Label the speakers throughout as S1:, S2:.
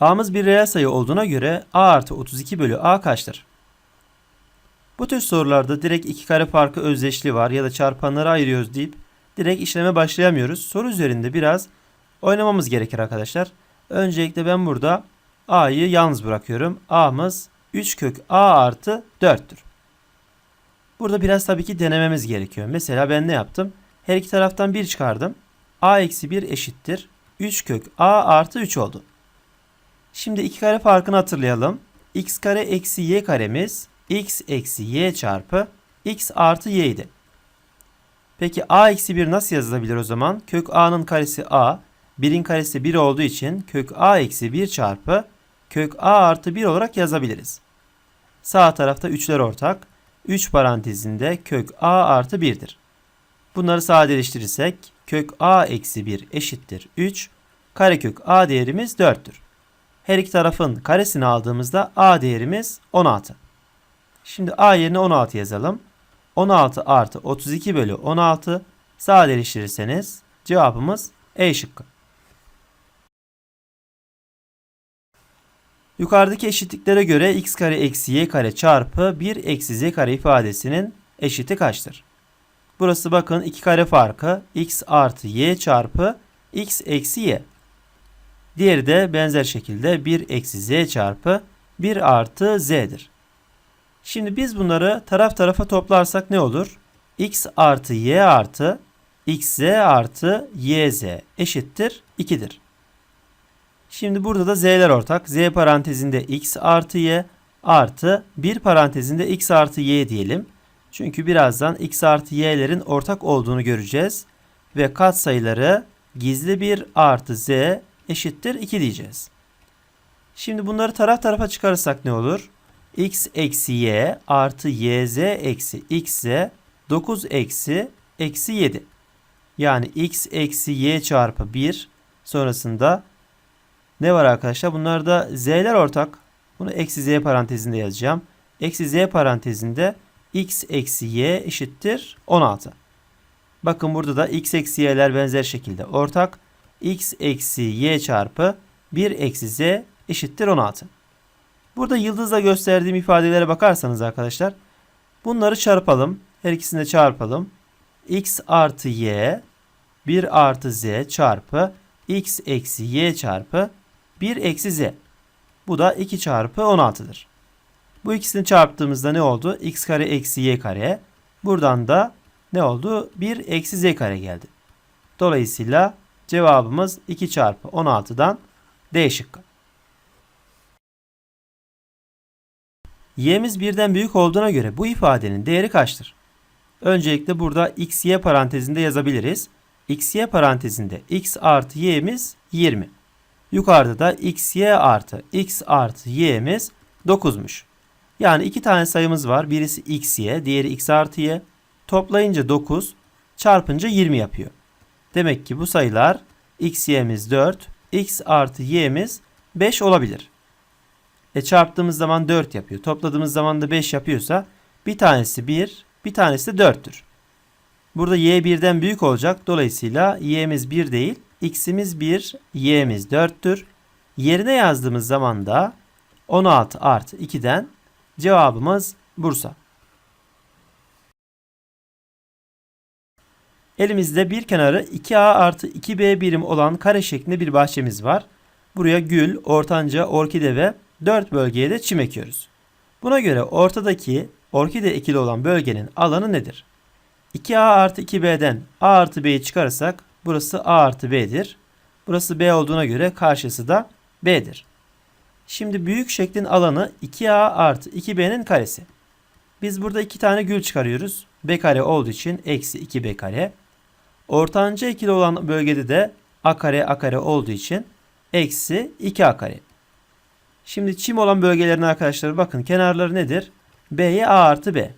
S1: A'mız bir reel sayı olduğuna göre A artı 32 bölü A kaçtır? Bu tür sorularda direkt iki kare farkı özdeşliği var ya da çarpanları ayırıyoruz deyip direkt işleme başlayamıyoruz. Soru üzerinde biraz oynamamız gerekir arkadaşlar. Öncelikle ben burada A'yı yalnız bırakıyorum. A'mız 3 kök A artı 4'tür. Burada biraz tabii ki denememiz gerekiyor. Mesela ben ne yaptım? Her iki taraftan 1 çıkardım. A eksi 1 eşittir. 3 kök A artı 3 oldu. Şimdi iki kare farkını hatırlayalım. x kare eksi y karemiz x eksi y çarpı x artı y idi. Peki a eksi 1 nasıl yazılabilir o zaman? Kök a'nın karesi a, 1'in karesi 1 olduğu için kök a eksi 1 çarpı kök a artı 1 olarak yazabiliriz. Sağ tarafta 3'ler ortak. 3 parantezinde kök a artı 1'dir. Bunları sadeleştirirsek kök a eksi 1 eşittir 3. Karekök a değerimiz 4'tür. Her iki tarafın karesini aldığımızda a değerimiz 16. Şimdi a yerine 16 yazalım. 16 artı 32 bölü 16 sadeleştirirseniz cevabımız E şıkkı. Yukarıdaki eşitliklere göre x kare eksi y kare çarpı 1 eksi z kare ifadesinin eşiti kaçtır? Burası bakın iki kare farkı x artı y çarpı x eksi y. Diğeri de benzer şekilde 1 eksi z çarpı 1 artı z'dir. Şimdi biz bunları taraf tarafa toplarsak ne olur? x artı y artı xz artı yz eşittir 2'dir. Şimdi burada da z'ler ortak. z parantezinde x artı y artı 1 parantezinde x artı y diyelim. Çünkü birazdan x artı y'lerin ortak olduğunu göreceğiz. Ve katsayıları gizli 1 artı z eşittir 2 diyeceğiz. Şimdi bunları taraf tarafa çıkarırsak ne olur? x eksi y artı yz eksi xz 9 eksi eksi 7. Yani x eksi y çarpı 1 sonrasında ne var arkadaşlar? Bunlarda z'ler ortak. Bunu eksi z parantezinde yazacağım. Eksi z parantezinde x eksi y eşittir 16. Bakın burada da x eksi y'ler benzer şekilde ortak. X eksi y çarpı 1 eksi z eşittir 16. Burada yıldızla gösterdiğim ifadelere bakarsanız arkadaşlar bunları çarpalım. Her ikisini de çarpalım. x artı y 1 artı z çarpı x eksi y çarpı 1 eksi z. Bu da 2 çarpı 16'dır. Bu ikisini çarptığımızda ne oldu? x kare eksi y kare. Buradan da ne oldu? 1 eksi z kare geldi. Dolayısıyla cevabımız 2 çarpı 16'dan D şıkkı. y'miz birden büyük olduğuna göre bu ifadenin değeri kaçtır? Öncelikle burada x y parantezinde yazabiliriz. x y parantezinde x artı y'miz 20. Yukarıda da x y artı x artı y'miz 9'muş. Yani iki tane sayımız var. Birisi x y, diğeri x artı y. Toplayınca 9, çarpınca 20 yapıyor. Demek ki bu sayılar x y'miz 4, x artı y'miz 5 olabilir. E çarptığımız zaman 4 yapıyor. Topladığımız zaman da 5 yapıyorsa bir tanesi 1, bir tanesi de 4'tür. Burada y birden büyük olacak. Dolayısıyla y'miz 1 değil, x'imiz 1, y'miz 4'tür. Yerine yazdığımız zaman da 16 artı 2'den cevabımız Bursa. Elimizde bir kenarı 2a artı 2b birim olan kare şeklinde bir bahçemiz var. Buraya gül, ortanca, orkide ve 4 bölgeye de çim ekiyoruz. Buna göre ortadaki orkide ekili olan bölgenin alanı nedir? 2a artı 2b'den a artı b'yi çıkarırsak burası a artı b'dir. Burası b olduğuna göre karşısı da b'dir. Şimdi büyük şeklin alanı 2a artı 2b'nin karesi. Biz burada iki tane gül çıkarıyoruz. b kare olduğu için eksi 2b kare. Ortanca ikili olan bölgede de a kare a kare olduğu için eksi 2a kare. Şimdi çim olan bölgelerin arkadaşlar bakın kenarları nedir? B'ye A artı B.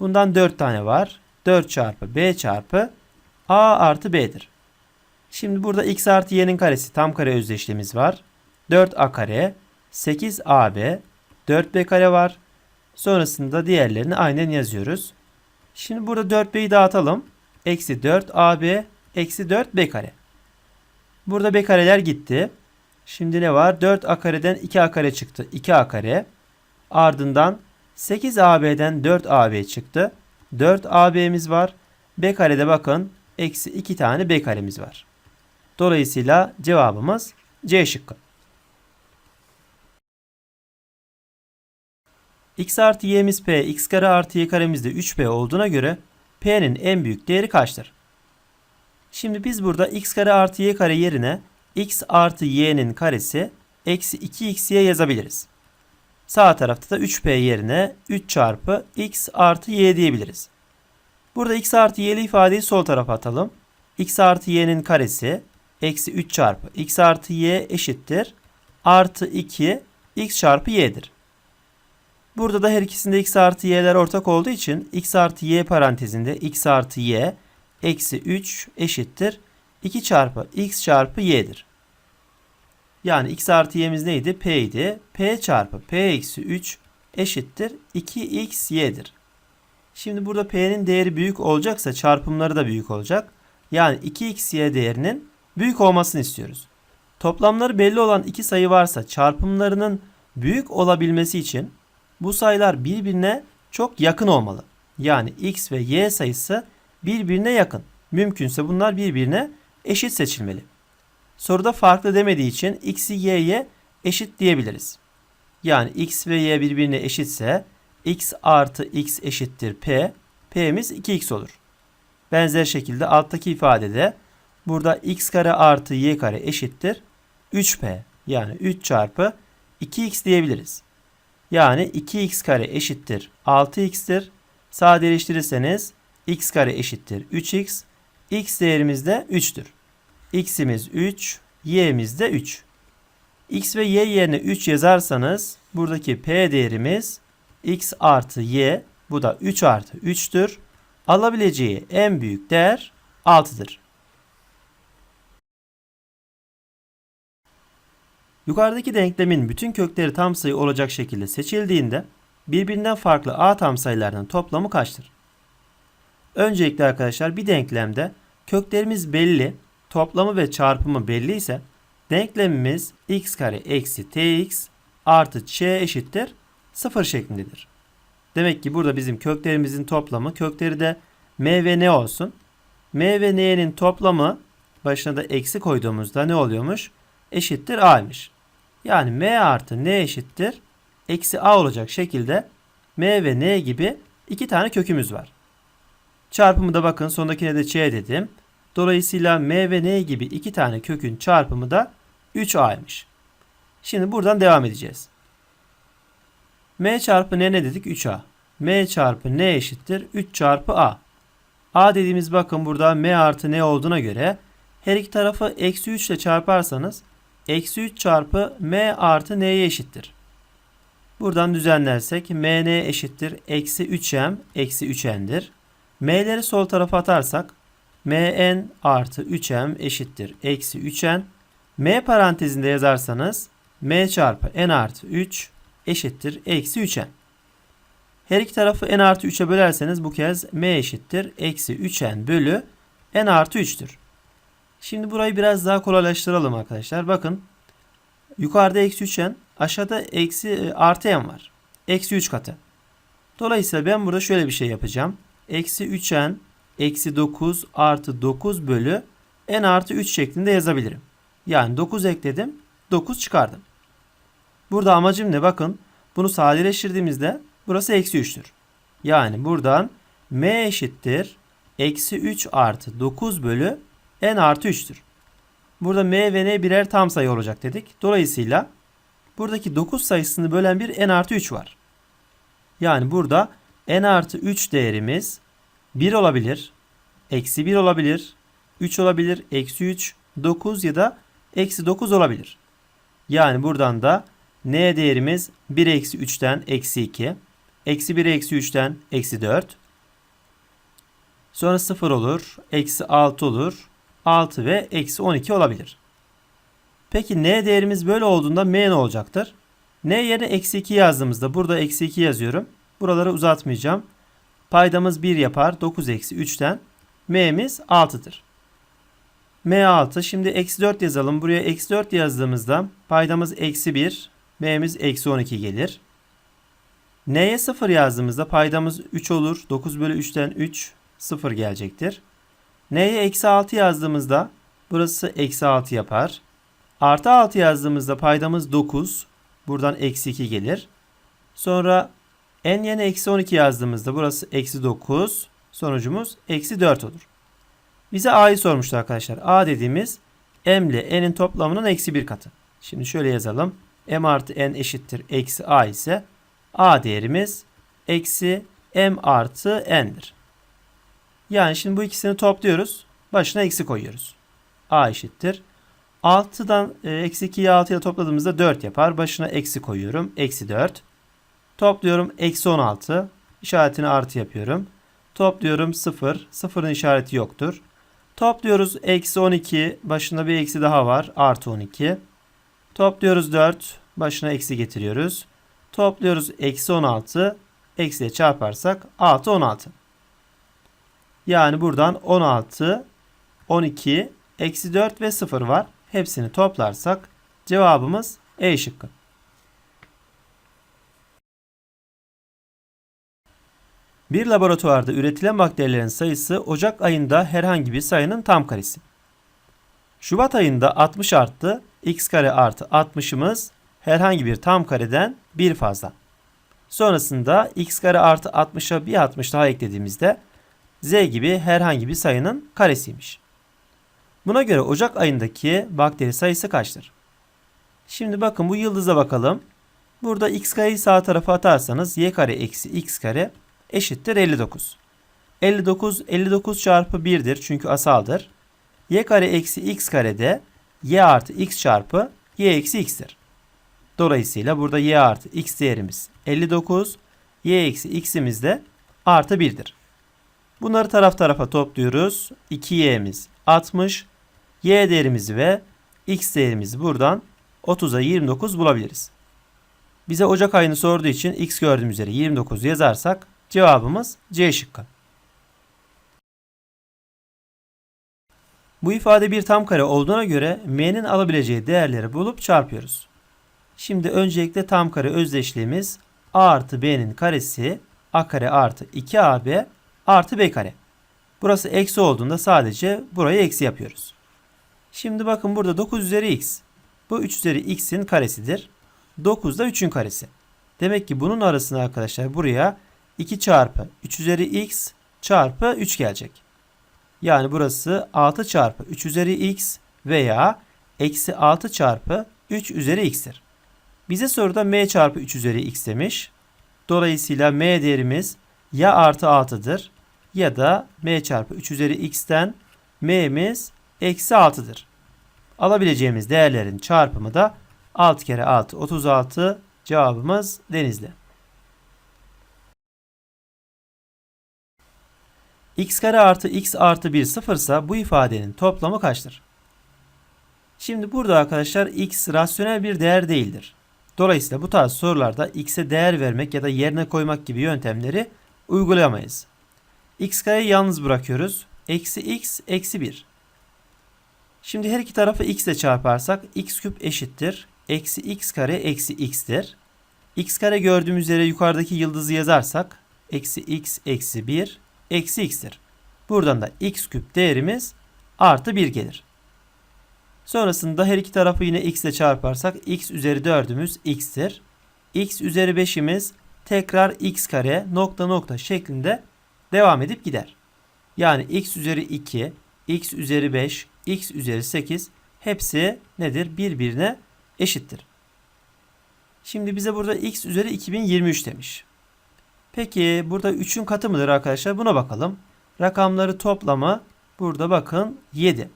S1: Bundan 4 tane var. 4 çarpı B çarpı A artı B'dir. Şimdi burada x artı y'nin karesi tam kare özdeşliğimiz var. 4a kare 8ab 4b kare var. Sonrasında diğerlerini aynen yazıyoruz. Şimdi burada 4b'yi dağıtalım. Eksi 4ab eksi 4b kare. Burada b kareler gitti. Şimdi ne var? 4a kareden 2a kare çıktı. 2a kare. Ardından 8ab'den 4ab çıktı. 4ab'miz var. b karede bakın eksi 2 tane b karemiz var. Dolayısıyla cevabımız C şıkkı. x artı y'miz p, x kare artı y karemiz de 3p olduğuna göre p'nin en büyük değeri kaçtır? Şimdi biz burada x kare artı y kare yerine x artı y'nin karesi eksi 2xy yazabiliriz. Sağ tarafta da 3p yerine 3 çarpı x artı y diyebiliriz. Burada x artı y'li ifadeyi sol tarafa atalım. x artı y'nin karesi eksi 3 çarpı x artı y eşittir. Artı 2 x çarpı y'dir. Burada da her ikisinde x artı y'ler ortak olduğu için x artı y parantezinde x artı y eksi 3 eşittir. 2 çarpı x çarpı y'dir. Yani x artı y'miz neydi? P idi. P çarpı P eksi 3 eşittir 2x y'dir. Şimdi burada P'nin değeri büyük olacaksa çarpımları da büyük olacak. Yani 2xy değerinin büyük olmasını istiyoruz. Toplamları belli olan iki sayı varsa çarpımlarının büyük olabilmesi için bu sayılar birbirine çok yakın olmalı. Yani x ve y sayısı birbirine yakın. Mümkünse bunlar birbirine eşit seçilmeli. Soruda farklı demediği için x'i y'ye eşit diyebiliriz. Yani x ve y birbirine eşitse x artı x eşittir p. p'miz 2x olur. Benzer şekilde alttaki ifadede burada x kare artı y kare eşittir 3p. Yani 3 çarpı 2x diyebiliriz. Yani 2x kare eşittir 6x'tir. Sadeleştirirseniz x kare eşittir 3x. x değerimiz de 3'tür. x'imiz 3, y'miz de 3. x ve y yerine 3 yazarsanız buradaki p değerimiz x artı y bu da 3 artı 3'tür. Alabileceği en büyük değer 6'dır. Yukarıdaki denklemin bütün kökleri tam sayı olacak şekilde seçildiğinde birbirinden farklı a tam sayılarının toplamı kaçtır? Öncelikle arkadaşlar bir denklemde köklerimiz belli, toplamı ve çarpımı belli ise denklemimiz x kare eksi tx artı ç eşittir 0 şeklindedir. Demek ki burada bizim köklerimizin toplamı kökleri de m ve n olsun. m ve n'nin toplamı başına da eksi koyduğumuzda ne oluyormuş? Eşittir a'ymış. Yani m artı n eşittir eksi a olacak şekilde m ve n gibi iki tane kökümüz var. Çarpımı da bakın sondakine de ç dedim. Dolayısıyla m ve n gibi iki tane kökün çarpımı da 3a'ymış. Şimdi buradan devam edeceğiz. m çarpı n ne dedik? 3a. m çarpı n eşittir 3 çarpı a. a dediğimiz bakın burada m artı n olduğuna göre her iki tarafı eksi 3 ile çarparsanız eksi 3 çarpı m artı n'ye eşittir. Buradan düzenlersek mn eşittir eksi 3m eksi 3n'dir. m'leri sol tarafa atarsak mn artı 3m eşittir eksi 3n. m parantezinde yazarsanız m çarpı n artı 3 eşittir eksi 3n. Her iki tarafı n artı 3'e bölerseniz bu kez m eşittir eksi 3n bölü n artı 3'tür. Şimdi burayı biraz daha kolaylaştıralım arkadaşlar. Bakın yukarıda eksi 3n aşağıda eksi e, artı n var. Eksi 3 katı. Dolayısıyla ben burada şöyle bir şey yapacağım. Eksi 3n eksi 9 artı 9 bölü n artı 3 şeklinde yazabilirim. Yani 9 ekledim 9 çıkardım. Burada amacım ne? Bakın bunu sadeleştirdiğimizde burası eksi 3'tür. Yani buradan m eşittir eksi 3 artı 9 bölü n artı 3'tür. Burada m ve n birer tam sayı olacak dedik. Dolayısıyla buradaki 9 sayısını bölen bir n artı 3 var. Yani burada n artı 3 değerimiz 1 olabilir, eksi 1 olabilir, 3 olabilir, eksi 3, 9 ya da eksi 9 olabilir. Yani buradan da n değerimiz 1 eksi 3'ten eksi 2, eksi 1 eksi 3'ten eksi 4, sonra 0 olur, eksi 6 olur, 6 ve eksi 12 olabilir. Peki n değerimiz böyle olduğunda m ne olacaktır? n yerine eksi 2 yazdığımızda burada eksi 2 yazıyorum. Buraları uzatmayacağım. Paydamız 1 yapar. 9 eksi 3'ten m'miz 6'dır. M6. Şimdi eksi 4 yazalım. Buraya eksi 4 yazdığımızda paydamız eksi 1. M'miz eksi 12 gelir. N'ye 0 yazdığımızda paydamız 3 olur. 9 bölü 3'ten 3 0 gelecektir. N'ye eksi 6 yazdığımızda burası eksi 6 yapar. Artı 6 yazdığımızda paydamız 9. Buradan eksi 2 gelir. Sonra n yerine eksi 12 yazdığımızda burası eksi 9. Sonucumuz eksi 4 olur. Bize a'yı sormuştu arkadaşlar. a dediğimiz m ile n'in toplamının eksi 1 katı. Şimdi şöyle yazalım. m artı n eşittir eksi a ise a değerimiz eksi m artı n'dir. Yani şimdi bu ikisini topluyoruz. Başına eksi koyuyoruz. a eşittir. 6'dan e, eksi 2'yi 6 ile topladığımızda 4 yapar. Başına eksi koyuyorum. Eksi 4. Topluyorum. Eksi 16. İşaretini artı yapıyorum. Topluyorum 0. 0'ın işareti yoktur. Topluyoruz. Eksi 12. Başına bir eksi daha var. Artı 12. Topluyoruz 4. Başına eksi getiriyoruz. Topluyoruz. Eksi 16. Eksiye çarparsak 6 16. Yani buradan 16, 12, eksi 4 ve 0 var. Hepsini toplarsak cevabımız E şıkkı. Bir laboratuvarda üretilen bakterilerin sayısı Ocak ayında herhangi bir sayının tam karesi. Şubat ayında 60 arttı. X kare artı 60'ımız herhangi bir tam kareden bir fazla. Sonrasında x kare artı 60'a bir 60 daha eklediğimizde z gibi herhangi bir sayının karesiymiş. Buna göre Ocak ayındaki bakteri sayısı kaçtır? Şimdi bakın bu yıldıza bakalım. Burada x kareyi sağ tarafa atarsanız y kare eksi x kare eşittir 59. 59 59 çarpı 1'dir çünkü asaldır. y kare eksi x kare de y artı x çarpı y eksi x'tir. Dolayısıyla burada y artı x değerimiz 59, y eksi x'imiz de artı 1'dir. Bunları taraf tarafa topluyoruz. 2y'miz 60, y değerimizi ve x değerimizi buradan 30'a 29 bulabiliriz. Bize Ocak ayını sorduğu için x gördüğümüz üzere 29 yazarsak cevabımız C şıkkı. Bu ifade bir tam kare olduğuna göre m'nin alabileceği değerleri bulup çarpıyoruz. Şimdi öncelikle tam kare özdeşliğimiz a artı b'nin karesi a kare artı 2ab artı b kare. Burası eksi olduğunda sadece burayı eksi yapıyoruz. Şimdi bakın burada 9 üzeri x. Bu 3 üzeri x'in karesidir. 9 da 3'ün karesi. Demek ki bunun arasına arkadaşlar buraya 2 çarpı 3 üzeri x çarpı 3 gelecek. Yani burası 6 çarpı 3 üzeri x veya eksi 6 çarpı 3 üzeri x'tir. Bize soruda m çarpı 3 üzeri x demiş. Dolayısıyla m değerimiz ya artı 6'dır ya da m çarpı 3 üzeri x'ten m'miz eksi 6'dır. Alabileceğimiz değerlerin çarpımı da 6 kere 6 36 cevabımız denizli. x kare artı x artı 1 sıfırsa bu ifadenin toplamı kaçtır? Şimdi burada arkadaşlar x rasyonel bir değer değildir. Dolayısıyla bu tarz sorularda x'e değer vermek ya da yerine koymak gibi yöntemleri uygulayamayız. X kareyi yalnız bırakıyoruz. Eksi x eksi 1. Şimdi her iki tarafı x ile çarparsak x küp eşittir. Eksi x kare eksi x'tir. x kare gördüğümüz üzere yukarıdaki yıldızı yazarsak eksi x eksi 1 eksi x'tir. Buradan da x küp değerimiz artı 1 gelir. Sonrasında her iki tarafı yine x ile çarparsak x üzeri 4'ümüz x'tir. x üzeri 5'imiz tekrar x kare nokta nokta şeklinde devam edip gider. Yani x üzeri 2, x üzeri 5, x üzeri 8 hepsi nedir? Birbirine eşittir. Şimdi bize burada x üzeri 2023 demiş. Peki burada 3'ün katı mıdır arkadaşlar? Buna bakalım. Rakamları toplamı burada bakın 7.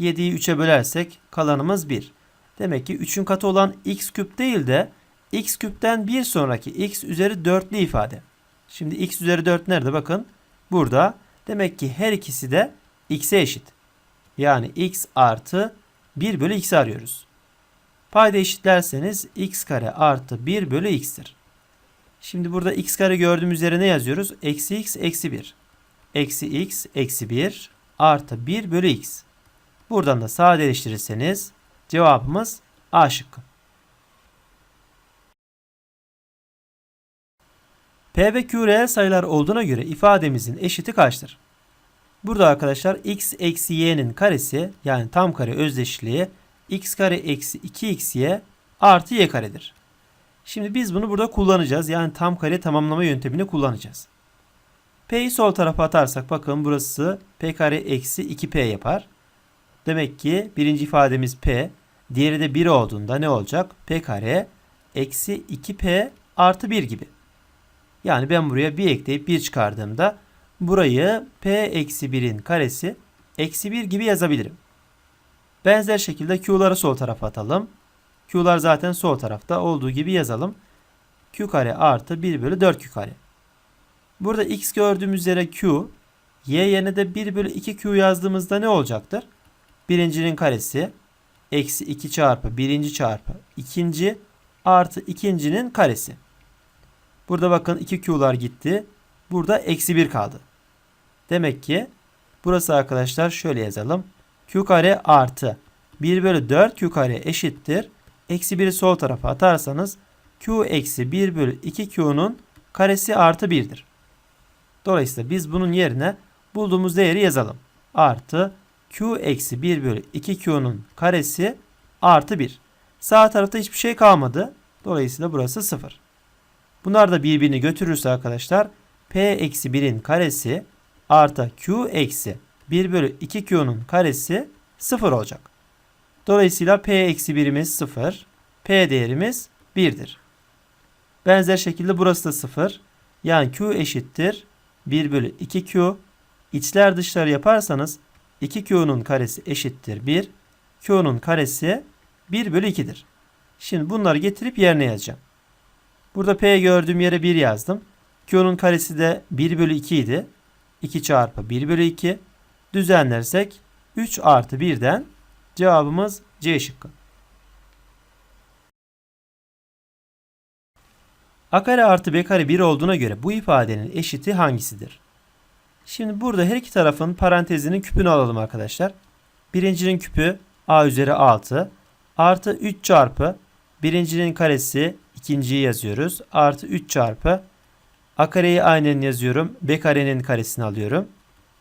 S1: 7'yi 3'e bölersek kalanımız 1. Demek ki 3'ün katı olan x küp değil de x küpten bir sonraki x üzeri 4'lü ifade. Şimdi x üzeri 4 nerede bakın? Burada. Demek ki her ikisi de x'e eşit. Yani x artı 1 bölü x arıyoruz. Payda eşitlerseniz x kare artı 1 bölü x'tir. Şimdi burada x kare gördüğümüz üzere ne yazıyoruz? Eksi x eksi 1. Eksi x eksi 1 artı 1 bölü x. Buradan da sadeleştirirseniz cevabımız A şıkkı. P ve Q reel sayılar olduğuna göre ifademizin eşiti kaçtır? Burada arkadaşlar x eksi y'nin karesi yani tam kare özdeşliği x kare eksi 2xy artı y karedir. Şimdi biz bunu burada kullanacağız. Yani tam kare tamamlama yöntemini kullanacağız. P'yi sol tarafa atarsak bakın burası p kare eksi 2p yapar. Demek ki birinci ifademiz p. Diğeri de 1 olduğunda ne olacak? p kare eksi 2p artı 1 gibi. Yani ben buraya 1 ekleyip 1 çıkardığımda burayı p eksi 1'in karesi eksi 1 gibi yazabilirim. Benzer şekilde q'ları sol tarafa atalım. Q'lar zaten sol tarafta olduğu gibi yazalım. Q kare artı 1 bölü 4 Q kare. Burada x gördüğümüz yere Q, y yerine de 1 bölü 2 Q yazdığımızda ne olacaktır? Birincinin karesi eksi 2 çarpı birinci çarpı ikinci artı ikincinin karesi. Burada bakın 2 Q'lar gitti. Burada eksi 1 kaldı. Demek ki burası arkadaşlar şöyle yazalım. Q kare artı 1 bölü 4 Q kare eşittir. Eksi 1'i sol tarafa atarsanız Q eksi 1 bölü 2 Q'nun karesi artı 1'dir. Dolayısıyla biz bunun yerine bulduğumuz değeri yazalım. Artı Q eksi 1 bölü 2 Q'nun karesi artı 1. Sağ tarafta hiçbir şey kalmadı. Dolayısıyla burası 0. Bunlar da birbirini götürürse arkadaşlar P eksi 1'in karesi artı Q eksi 1 bölü 2 Q'nun karesi 0 olacak. Dolayısıyla P eksi 1'imiz 0. P değerimiz 1'dir. Benzer şekilde burası da 0. Yani Q eşittir 1 bölü 2Q. İçler dışlar yaparsanız 2Q'nun karesi eşittir 1. Q'nun karesi 1 bölü 2'dir. Şimdi bunları getirip yerine yazacağım. Burada P gördüğüm yere 1 yazdım. Q'nun karesi de 1 bölü 2 idi. 2 çarpı 1 bölü 2. Düzenlersek 3 artı 1'den cevabımız C şıkkı. A kare artı B kare 1 olduğuna göre bu ifadenin eşiti hangisidir? Şimdi burada her iki tarafın parantezinin küpünü alalım arkadaşlar. Birincinin küpü A üzeri 6 artı 3 çarpı birincinin karesi ikinciyi yazıyoruz. Artı 3 çarpı A kareyi aynen yazıyorum. B karenin karesini alıyorum.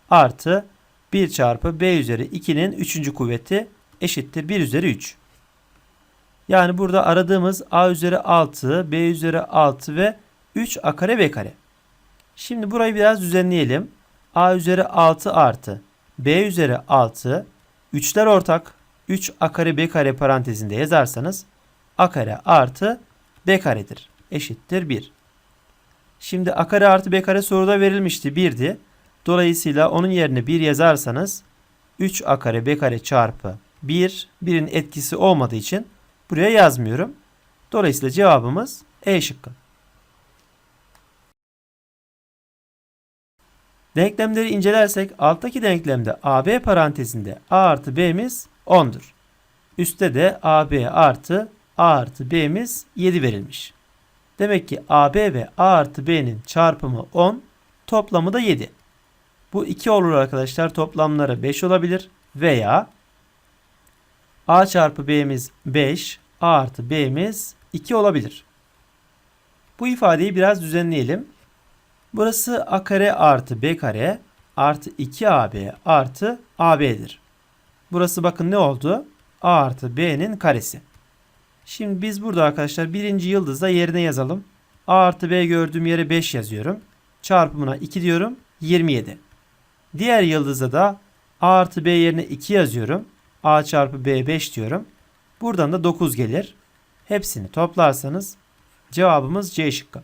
S1: Artı 1 çarpı B üzeri 2'nin 3. kuvveti eşittir 1 üzeri 3. Yani burada aradığımız A üzeri 6, B üzeri 6 ve 3 A kare B kare. Şimdi burayı biraz düzenleyelim. A üzeri 6 artı B üzeri 6 3'ler ortak 3 A kare B kare parantezinde yazarsanız A kare artı B karedir. Eşittir 1. Şimdi A kare artı B kare soruda verilmişti 1'di. Dolayısıyla onun yerine 1 yazarsanız 3 A kare B kare çarpı 1, 1'in etkisi olmadığı için buraya yazmıyorum. Dolayısıyla cevabımız E şıkkı. Denklemleri incelersek alttaki denklemde AB parantezinde A artı B'miz 10'dur. Üstte de AB artı A artı B'miz 7 verilmiş. Demek ki AB ve A artı B'nin çarpımı 10, toplamı da 7. Bu 2 olur arkadaşlar. Toplamları 5 olabilir. Veya A çarpı B'miz 5, A artı B'miz 2 olabilir. Bu ifadeyi biraz düzenleyelim. Burası A kare artı B kare artı 2AB artı AB'dir. Burası bakın ne oldu? A artı B'nin karesi. Şimdi biz burada arkadaşlar birinci yıldızda yerine yazalım. A artı B gördüğüm yere 5 yazıyorum. Çarpımına 2 diyorum. 27. Diğer yıldızda da A artı B yerine 2 yazıyorum. A çarpı B 5 diyorum. Buradan da 9 gelir. Hepsini toplarsanız cevabımız C şıkkı.